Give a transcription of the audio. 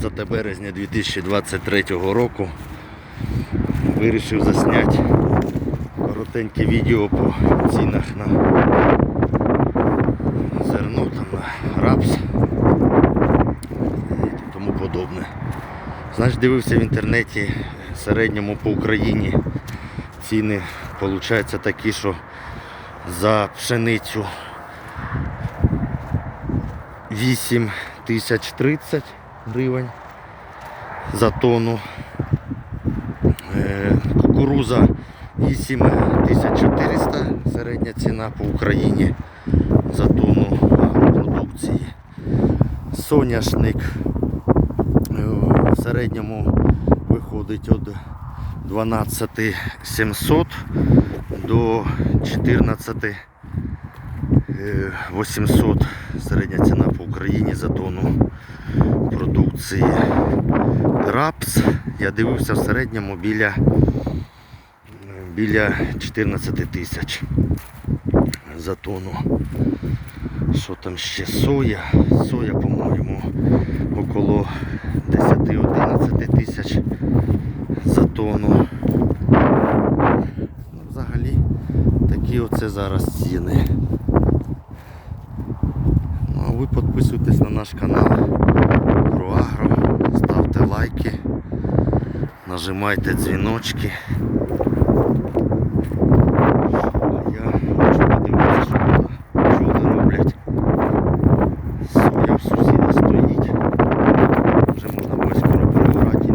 20 березня 2023 року. Вирішив засняти коротеньке відео по цінах на зерно, там, на рапс. І тому подобне. Знаєш, дивився в інтернеті в середньому по Україні ціни получаються такі, що за пшеницю 8 тисяч 30 гривень за тонну. Е, Кукуруза 8400 середня ціна по Україні за тонну продукції. Соняшник е, в середньому виходить від 12 700 до 14 е, 800 середня ціна по Україні за тонну продукції. Рапс я дивився в середньому біля, біля 14 тисяч за тонну. Що там ще? Соя. Соя, по-моєму, около 10-11 тисяч за тонну. Ну, взагалі такі оце зараз ціни. Ну а ви підписуйтесь на наш канал нажимайте дзвіночки. А я хочу подивитися, що бджоли роблять. Соя в сусіда стоїть. Вже можна було скоро перебрати і